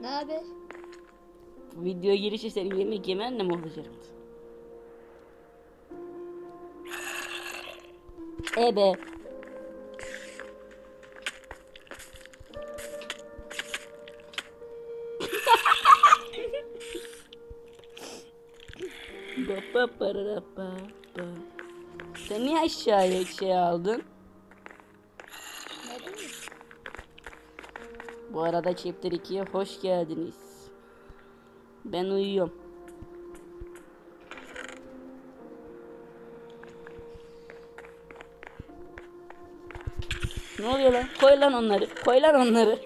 Ne haber? Video girişi senin yemek yemenle mi olacaktı? Ebe. Sen niye aşağıya şey aldın? Ne bileyim. Bu arada Chapter 2'ye hoş geldiniz. Ben uyuyorum. Ne oluyor lan? Koy lan onları. Koy lan onları.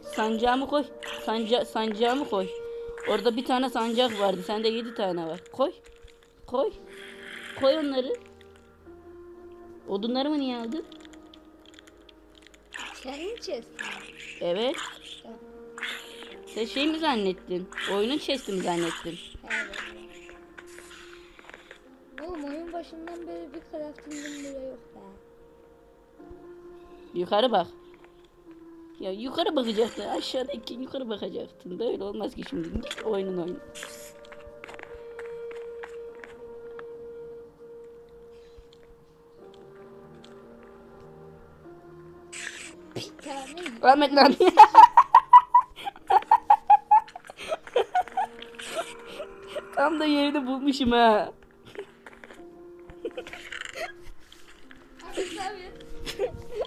Sancağımı koy. Sanca sancağımı koy. Orada bir tane sancak vardı. Sende yedi tane var. Koy. Koy. Koy onları. Odunları mı niye aldın? Sen mi çezdin? Evet. Sen şey mi zannettin? Oyunun chest'i mi zannettin? Evet. Oğlum oyun başından beri bir crafting'im bile yok be. Yukarı bak. Ya yukarı bakacaktın. Aşağıdaki yukarı bakacaktın. Böyle olmaz ki şimdi. Git oyunun oyun. Bir tane Ahmet lan. Tam da yerini bulmuşum ha.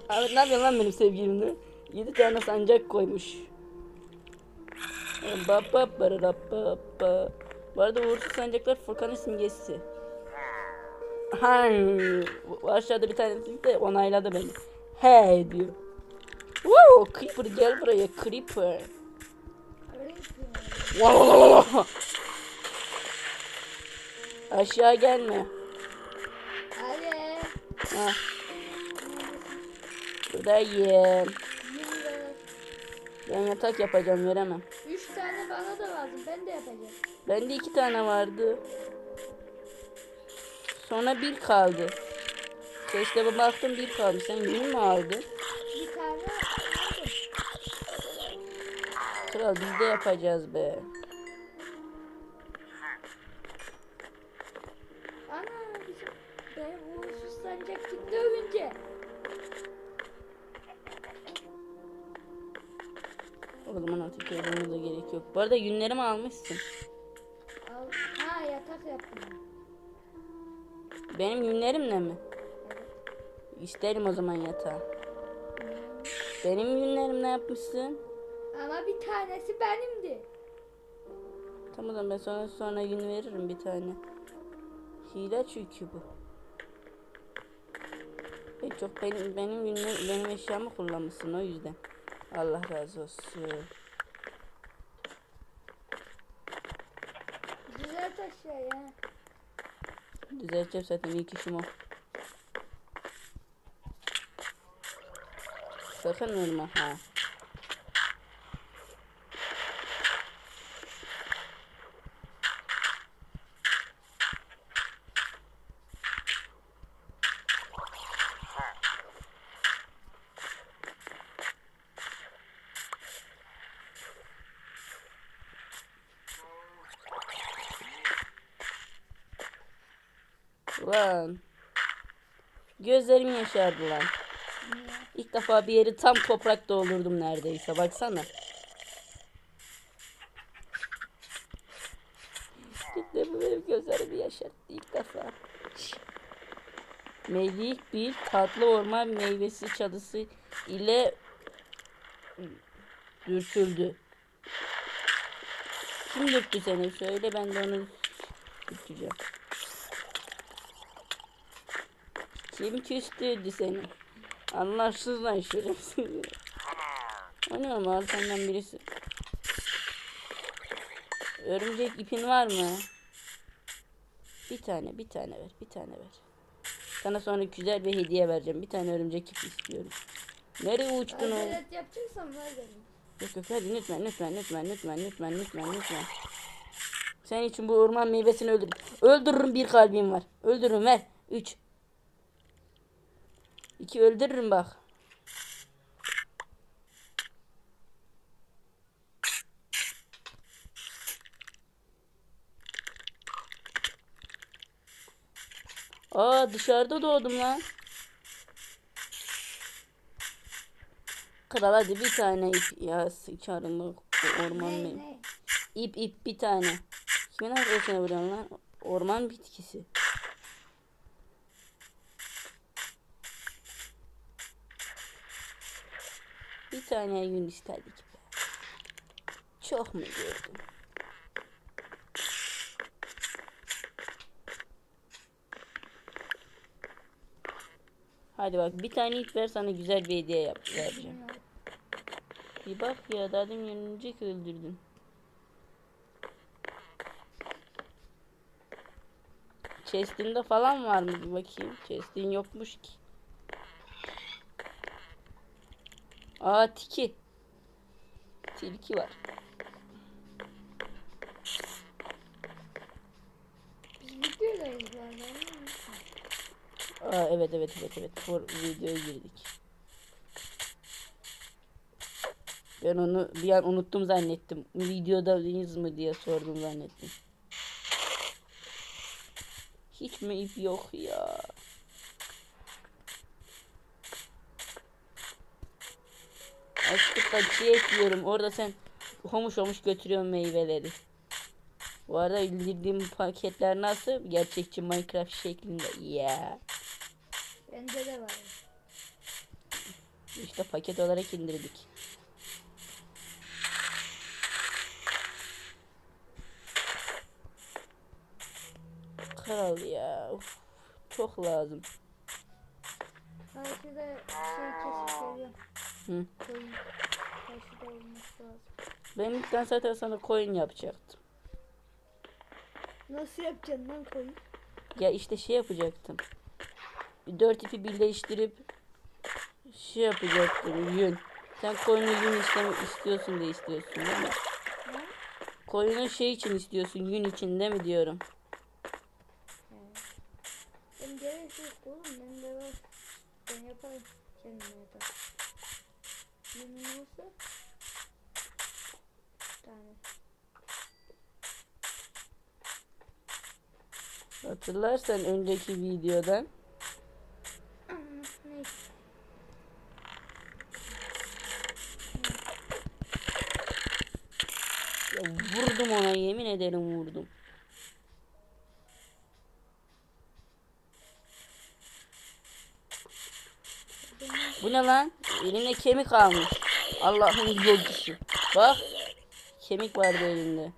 Ahmet ne yapıyorsun lan benim sevgilimle? 7 tane sancak koymuş. Ba ba ba ra ba ba. Bu arada uğursuz sancaklar Furkan'ın simgesi. Ha, bu aşağıda bir tanesi de onayladı beni. He diyor. Wow, Creeper gel buraya Creeper. Wow. Aşağı gelme. Hadi. Ha. Buradayım. Ben yatak yapacağım veremem. Üç tane bana da lazım. Ben de yapacağım. Bende iki tane vardı. Sonra bir kaldı. Keşke baktım bir kaldı. Sen yün mü aldın? Kral biz de yapacağız be. Ana bizim benim uğursuz sancak gitti övünce. O zaman artık da gerek yok. Bu arada yünlerimi almışsın. Al. Ha yatak yaptım. Benim yünlerimle mi? İsterim o zaman yatağı. Benim yünlerimle yapmışsın. Bir tanesi benimdi. Tamam ben sonra, sonra yün veririm bir tane. Hile çünkü bu. En çok benim benim yünle, benim eşyamı kullanmışsın o yüzden. Allah razı olsun. Güzel aşağıya. Düzelteceğim zaten ilk işim o. Sakın vurma ha. Lan. Yaşardı lan. İlk defa bir yeri tam toprak doldurdum neredeyse. Baksana. Defa benim gözlerimi yaşarttı ilk defa. Meylik bir tatlı orman meyvesi çalısı ile dürtüldü. Kim dürttü seni? Söyle ben de onu dürteceğim. Kim küstürdü seni? Anlarsız lan şerefsiz. O ne ama arkandan birisi. Örümcek ipin var mı? Bir tane, bir tane ver, bir tane ver. Sana sonra güzel bir hediye vereceğim. Bir tane örümcek ipi istiyorum. Nereye uçtun o? Evet yapacaksan ver. Yok yok hadi lütfen lütfen lütfen lütfen lütfen lütfen lütfen. Senin için bu orman meyvesini öldürürüm. Öldürürüm bir kalbim var. Öldürürüm ver. Üç. İki öldürürüm bak. Aa dışarıda doğdum lan. Kral hadi bir tane ip ya sıçarım bu orman benim. İp ip bir tane. Kimin arkasına vuruyorsun lan? Orman bitkisi. Bir tane yün isterdik be. Çok mu gördüm? Hadi bak bir tane ip ver sana güzel bir hediye yap vereceğim. Bir bak ya daha demin yenilecek öldürdün. Chest'inde falan var mı bir bakayım. Chest'in yokmuş ki. Aa tiki. Tilki var. Videodayız bu arada. mi? Aa evet evet evet evet. For videoya girdik. Ben onu bir an unuttum zannettim. Videodayız mı diye sordum zannettim. Hiç mi ip yok ya? Açlıkla çiğ yiyorum. Orada sen homuş homuş götürüyorsun meyveleri. Bu arada indirdiğim paketler nasıl? Gerçekçi Minecraft şeklinde. Yeah. Bende de var. İşte paket olarak indirdik. Kral ya. Uf, çok lazım. Karşıda şey kesip geliyor. Hı. Koyun. Karşıda olması lazım. Ben ilkten zaten sana coin yapacaktım. Nasıl yapacaksın lan koyun? Ya işte şey yapacaktım. Dört ipi birleştirip şey yapacaktım yün. Sen koyunu yün istemi istiyorsun da istiyorsun değil mi? Ne? Koyunu şey için istiyorsun yün için değil mi diyorum. Ben gerek yok oğlum. Bende var. Ben yaparım. Kendime de. Yemin olsa. Bir tane. Hatırlarsan önceki videodan. Ya vurdum ona yemin ederim vurdum. Bu ne lan? Elinde kemik almış. Allah'ın yolcusu. Bak. Kemik vardı elinde.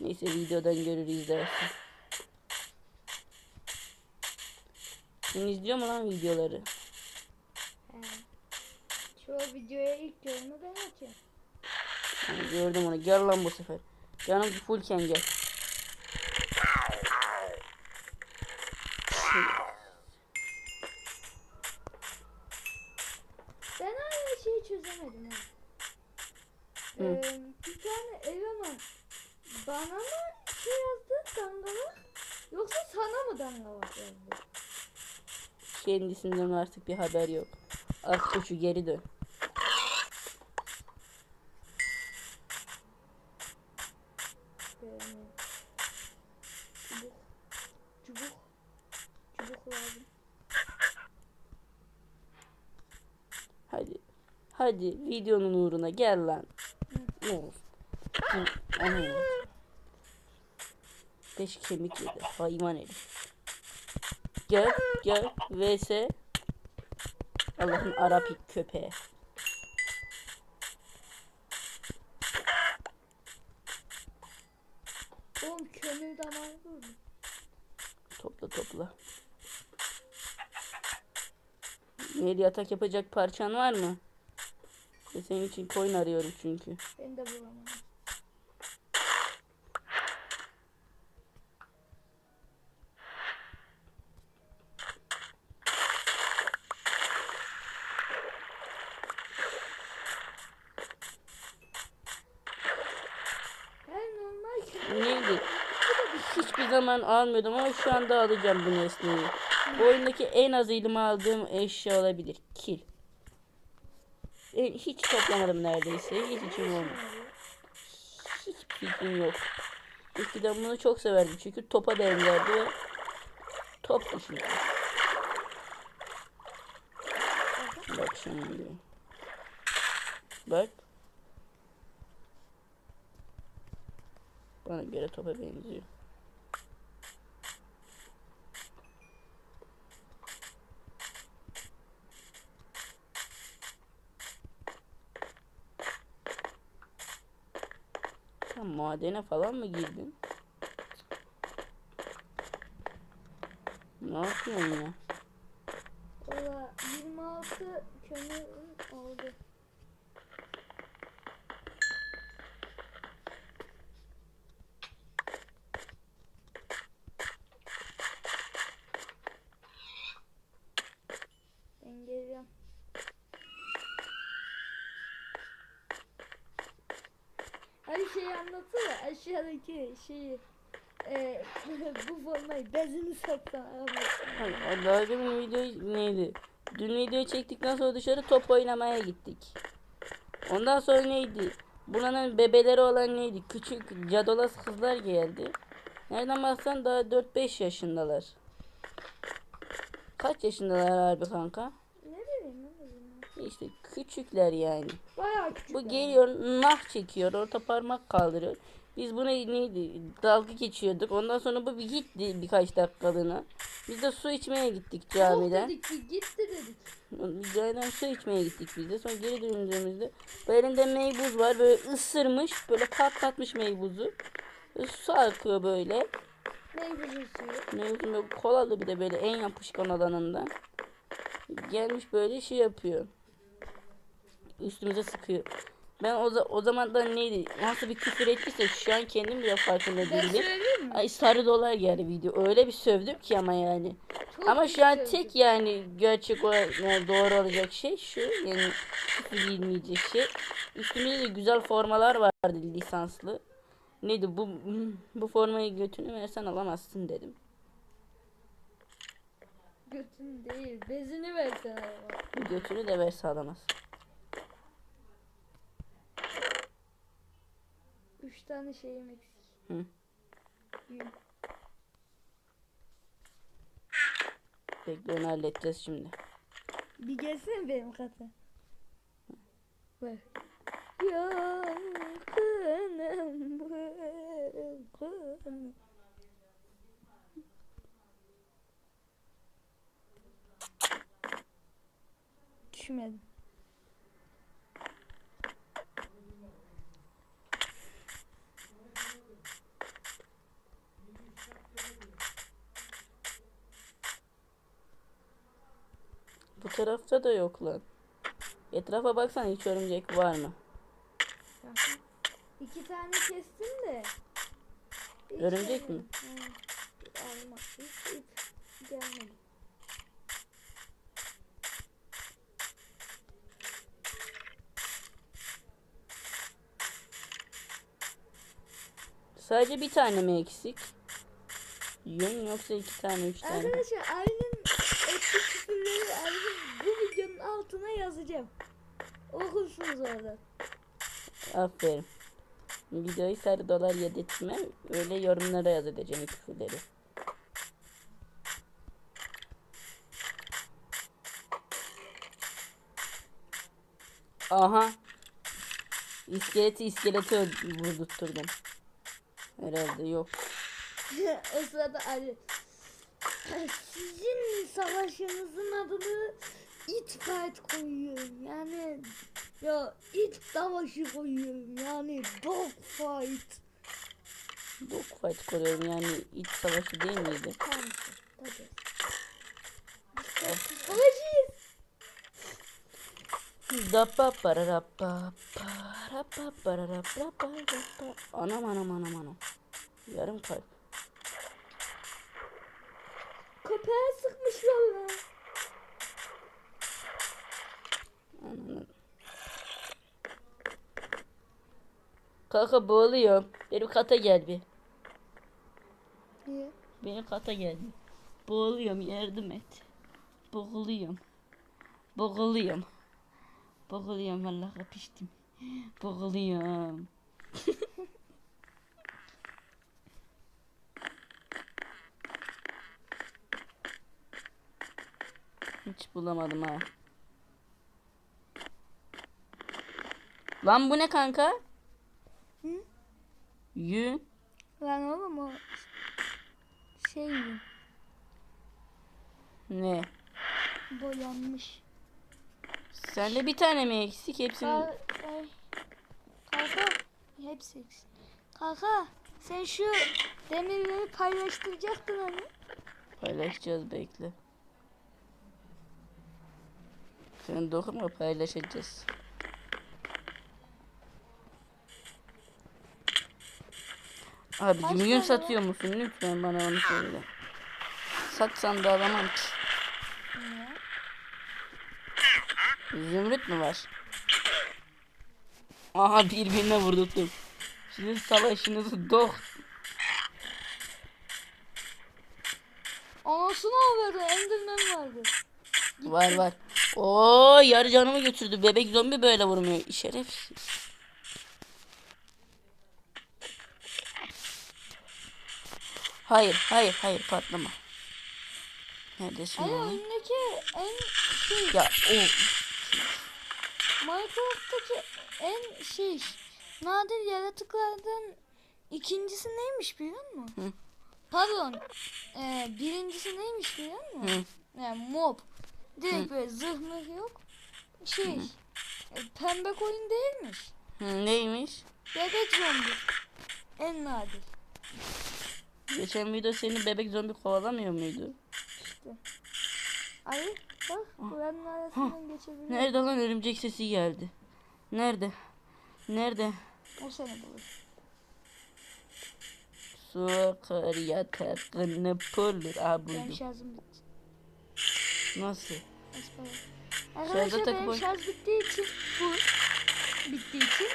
Neyse videodan görürüz dersin. Sen izliyor mu lan videoları? He. Şu videoya ilk yorunu ben. Ha, gördüm onu. Gel lan bu sefer. Canım fullken gel. Ben hala şeyi çözemedim. Ee, bir tane eleman bana mı şey yazdı dangalak yoksa sana mı dangalak? Kendisinden artık bir haber yok. Artık uçu geri dön. Çubuk çubuk çubuk lazım. Hadi. Hadi videonun uğruna gel lan. Of. Ana. Beş kemik yedi. Hayvan herif. Gel gel. vs. Allah'ın Arapik köpeği. Oğlum kömür damarı durdu. Topla topla. Neyli yatak yapacak parçan var mı? Senin için koyun arıyorum çünkü. Ben de bulamadım. Ben normal kömür Neydi? Hiçbir zaman almıyordum ama şu anda alacağım bu nesneyi. Bu oyundaki en az elime aldığım eşya olabilir. Kil. E, hiç toplamadım neredeyse. Hiç içim olmadı. Hiç fikrim yok. Eskiden bunu çok severdim çünkü topa benzerdi ve top düşürdü. Bak şimdi. Bak. Bana göre topa benziyor. Sen madene falan mı girdin? Ne yapıyorsun ya? Valla 26 kömürüm oldu. Ben geliyorum. Hadi şey anlatsana aşağıdaki şeyi. E, bu formayı bezini anlatsana. Hayır, daha demin video neydi? Dün video çektikten sonra dışarı top oynamaya gittik. Ondan sonra neydi? Buranın bebeleri olan neydi? Küçük cadolas kızlar geldi. Nereden baksan daha 4-5 yaşındalar. Kaç yaşındalar harbi kanka? Ne bileyim ne bileyim. İşte küçükler yani. Bayağı küçük. Bu geliyor nah çekiyor orta parmak kaldırıyor. Biz buna neydi dalga geçiyorduk. Ondan sonra bu bir gitti birkaç dakikalığına. Biz de su içmeye gittik camiden. dedik ki gitti dedik. Camiden su içmeye gittik biz de. Sonra geri döndüğümüzde bu elinde meybuz var. Böyle ısırmış. Böyle patlatmış meybuzu. Su akıyor böyle. Meyveli suyu. Meybuzun böyle kolalı bir de böyle en yapışkan olanından. Gelmiş böyle şey yapıyor. Üstümüze sıkıyor. Ben o, o zaman da neydi? Nasıl bir küfür ettiyse şu an kendim bile farkında değilim. Ay sarı dolar geldi video. Öyle bir sövdüm ki ama yani. Çok Ama şu an güzel. tek yani gerçek o yani doğru olacak şey şu yani küfür giyilmeyecek şey. Üstümüzde de güzel formalar vardı lisanslı. Neydi bu bu formayı götünü versen alamazsın dedim. Götün değil. Bezini versen ama. Bu götünü de verse alamaz. Üç tane şeyim eksik. Hı. Yün. Bekle onu halledeceğiz şimdi. Bir gelsene benim kata. Bak. Yakınım bırakın. Düşmedim. Bu tarafta da yok lan. Etrafa baksana hiç örümcek var mı? İki tane kestim de. hiç Örümcek mi? Hı. Alma. Hiç, hiç gelmedi. Sadece bir tane mi eksik? Yün yoksa iki tane üç tane. Arkadaşlar etki küfürleri Ali'nin bu videonun altına yazacağım. Okursunuz orada. Aferin. Videoyu sarı dolar yedirtme. Öyle yorumlara yaz edeceğim küfürleri. Aha. İskeleti iskeleti vurdurtturdum. Herhalde yok. o sırada Ali sizin savaşınızın adını it fight koyuyorum. Yani ya it savaşı koyuyorum. Yani dog fight. Dogfight koruyorum yani iç savaşı değil miydi? Tamam. Tabii. Savaşıyız. Dapa pararapa parapa pararapa parapa Anam anam anam anam. Yarım kalp. Köpeğe sıkmışlar lan. Anam. Kanka boğuluyorum. Benim kata gel bir. Niye? Benim kata gel bir. Boğuluyorum yardım et. Boğuluyorum. Boğuluyorum. Boğuluyorum vallahi kapıştım. Boğuluyorum. Hiç bulamadım ha. Lan bu ne kanka? Hı? Yün. Lan oğlum o şey Ne? boyanmış. Sende bir tane mi eksik? Hepsini Ka ay. Kanka hepsi eksik. Kanka sen şu demirleri paylaştıracaktın hani. paylaşacağız bekle. Sen dokunma paylaşacağız. Abicim yün satıyor musun? Lütfen bana onu söyle. Satsan da alamam ki. Zümrüt mü var? Aha birbirine vurdurdum. Sizin savaşınızı dok. Anasını avladı. Enderman vardı. Var var. Oo yarı canımı götürdü. Bebek zombi böyle vurmuyor. Şerefsiz. Hayır, hayır, hayır patlama. Neredesin Ay ya? oyundaki en şey Ya o Minecraft'taki en şey nadir yaratıklardan ikincisi neymiş biliyor musun? Hı. Pardon. E, birincisi neymiş biliyor musun? Yani mob. Direkt böyle zırh mırh yok. Şey. e, pembe koyun değilmiş. Hı, neymiş? Bebek zombi. En nadir. Geçen video seni bebek zombi kovalamıyor muydu? Ay bak buranın arasından geçebiliyor. Nerede lan örümcek sesi geldi? Nerede? Nerede? O seni bulur. Su akar yatakını pulur. Aa Benim buldum. şarjım bitti. Nasıl? Arkadaşlar benim oyn- şarj bittiği için bu bittiği için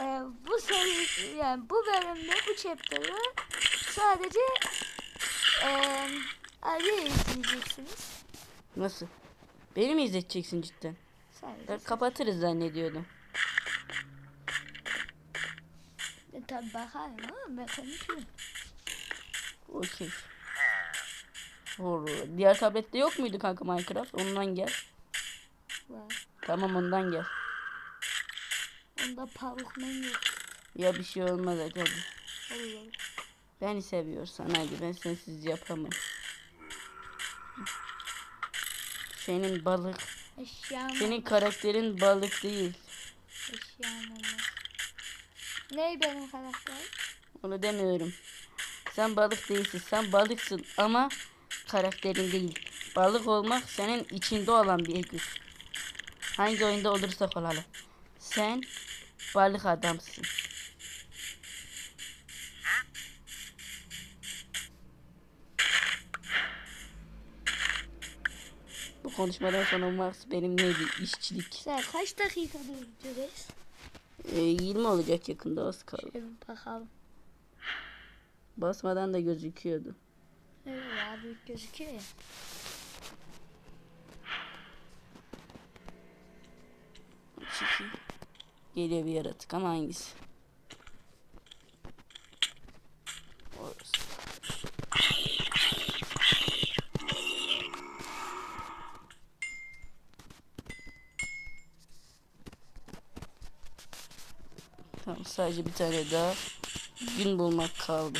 e, bu seri yani bu bölümde bu chapter'ı sadece e, Ali izleyeceksiniz. Nasıl? Beni mi izleteceksin cidden? Sadece. Ben kapatırız zannediyordum. E, tabii bakarım ama ben konuşuyorum. Okey. Doğru. Diğer tablette yok muydu kanka Minecraft? Ondan gel. Var. Tamam ondan gel. Onda parukmen yok. Ya bir şey olmaz hadi. hadi. Olur. Beni seviyorsan hadi ben sensiz yapamam. Senin balık, Eşyam senin karakterin balık değil. Eşyam olmaz. Ney benim karakter? Onu demiyorum. Sen balık değilsin. Sen balıksın ama karakterin değil. Balık olmak senin içinde olan bir güç. Hangi oyunda olursak olalım. Sen balık adamsın. Bu konuşmadan sonra Max benim neydi? İşçilik. Sen kaç dakika duracağız? Ee, 20 olacak yakında az kaldı. Şöyle bakalım. Basmadan da gözüküyordu. Ya büyük gözüküyor ya. Çekil. Geliyor bir yaratık ama hangisi? Tamam sadece bir tane daha gün bulmak kaldı.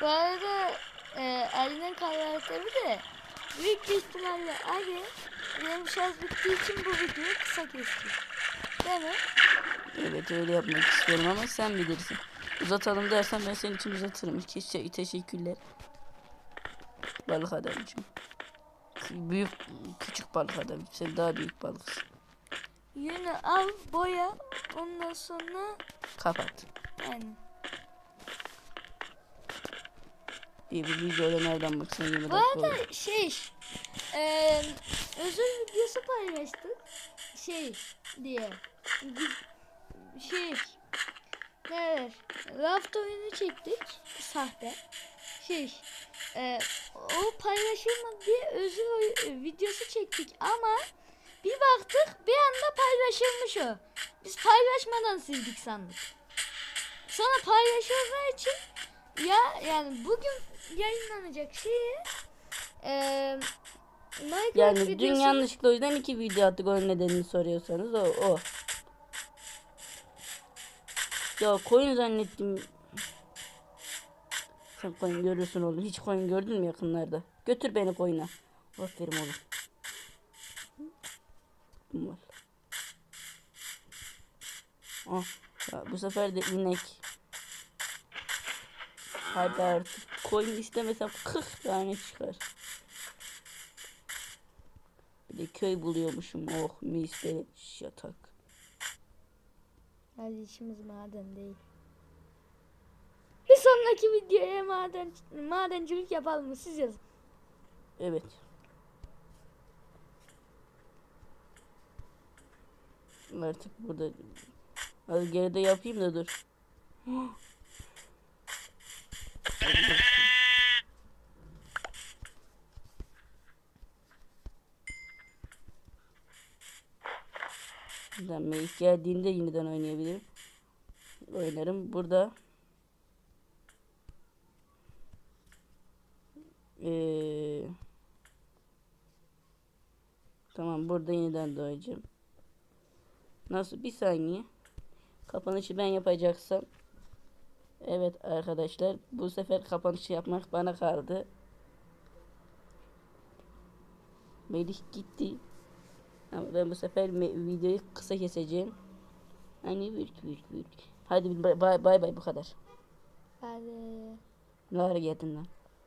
Bu arada e, Ali'nin karakteri de büyük bir ihtimalle Ali benim şarj bittiği için bu videoyu kısa kesti. Değil mi? Evet öyle yapmak istiyorum ama sen bilirsin. Uzatalım dersen ben senin için uzatırım. Keşke teşekkürler. Balık adamcığım. Büyük küçük balık adam. Sen daha büyük balıksın. Yünü al boya ondan sonra Kapat. yani İyi bir videoda nereden baksan 20 Bu dakika olur. arada şey e, özür videosu paylaştık. Şey diye. Şey ne Raft oyunu çektik sahte. Şey e, o paylaşılmadı diye özür oy- videosu çektik ama Bir baktık bir anda paylaşılmış o. Biz paylaşmadan sildik sandık. Sonra paylaşıldığı için ya yani bugün yayınlanacak şeyi eee Minecraft Yani dün videosu- yanlışlıkla o yüzden iki video attık onun nedenini soruyorsanız o o. Ya koyun zannettim. Sen koyun görürsün oğlum. Hiç koyun gördün mü yakınlarda? Götür beni koyuna. Aferin oğlum. Var. Ah, bu sefer de inek. Hadi artık. Koyun istemesem 40 tane çıkar. Bir de köy buluyormuşum. Oh mis beleş yatak. Hadi işimiz maden değil. Bir sonraki videoya maden madencilik yapalım mı siz yazın. Evet. Artık burada az geride yapayım da dur. Melik geldiğinde yeniden oynayabilirim. Oynarım. Burada Ee, tamam burada yeniden doğacağım. Nasıl? Bir saniye. Kapanışı ben yapacaksam. Evet arkadaşlar. Bu sefer kapanışı yapmak bana kaldı. Melih gitti. Ben bu sefer videoyu kısa keseceğim. Hani vürk vürk vürk. Hadi bay bay bay bu kadar. Hadi. Ne ara geldin lan?